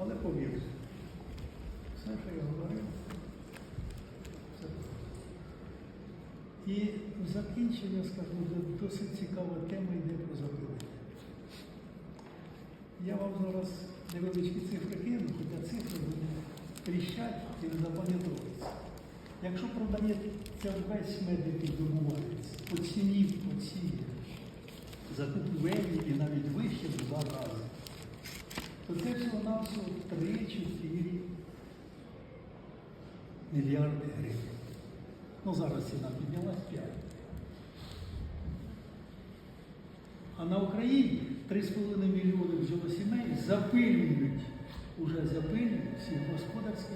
Але повірте, все, що я говорив, все. І в закінчення скажу, до- досить цікава тема йде про запилення. Я вам зараз невеличкі цифри кину, хоча цифри тріщать і не запам'ятовуються. Якщо продається весь мед, який добувається, по ціні, по ціні закупівельні і навіть вище в два рази, то це всього навсього 3-4 мільярди гривень. Ну зараз ціна піднялась 5. А на Україні 3,5 мільйони бджолосімей запилюють, уже запилюють сільськогосподарські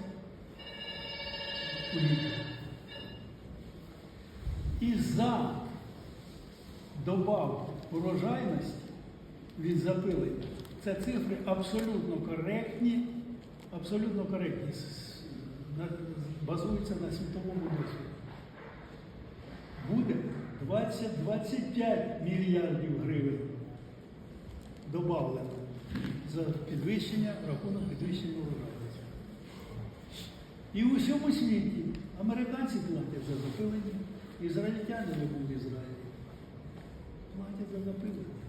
політики. І за добавку урожайності від запилення це цифри абсолютно коректні, абсолютно коректні, базуються на світовому досвіді. Буде 20-25 мільярдів гривень добавлено за підвищення, рахунок підвищення урожайності. І у всьому світі американці платять за запилення, ізраїльтяни не були в Ізраїлі. Платять за запилення.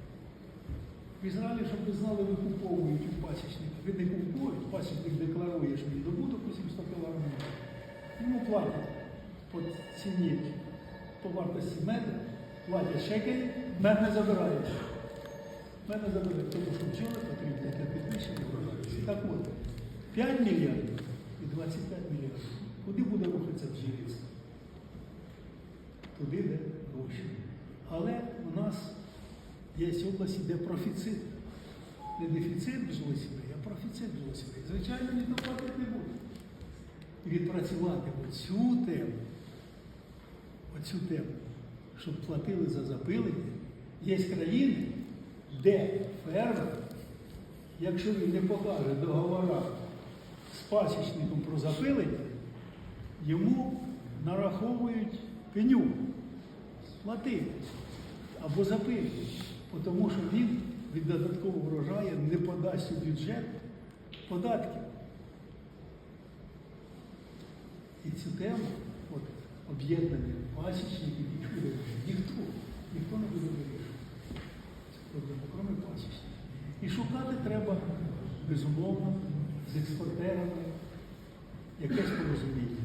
В Ізраїлі, щоб ви знали, викуповують у пасічника. Ви не купують, пасічник декларує, що він добуток у 700 кг. Йому платять по ціні, по вартості меду, платять шекель, мед не забирають. Мед не забирають, тому що бджоли потрібні для підвищення врожайності. Так от, 5 мільярдів і 25 мільярдів. Куди буде рухатися бджільництво? Туди, де гроші. Але у нас є області, де профіцит. Не дефіцит бджолосімей, а профіцит бджолосімей. Звичайно, ніхто платити не буде. І відпрацювати оцю тему, оцю тему, щоб платили за запилення. Є країни, де фермер, якщо він не покаже договора з пасічником про запилення, йому нараховують пеню, плати або запилюють, тому що він від додаткового врожаю не подасть у бюджет податків. І цю тему, от, об'єднання пасічників і ніхто, ніхто не буде вирішувати цю проблему, крім пасічників. І шукати треба, безумовно, з експортерами якесь порозуміння.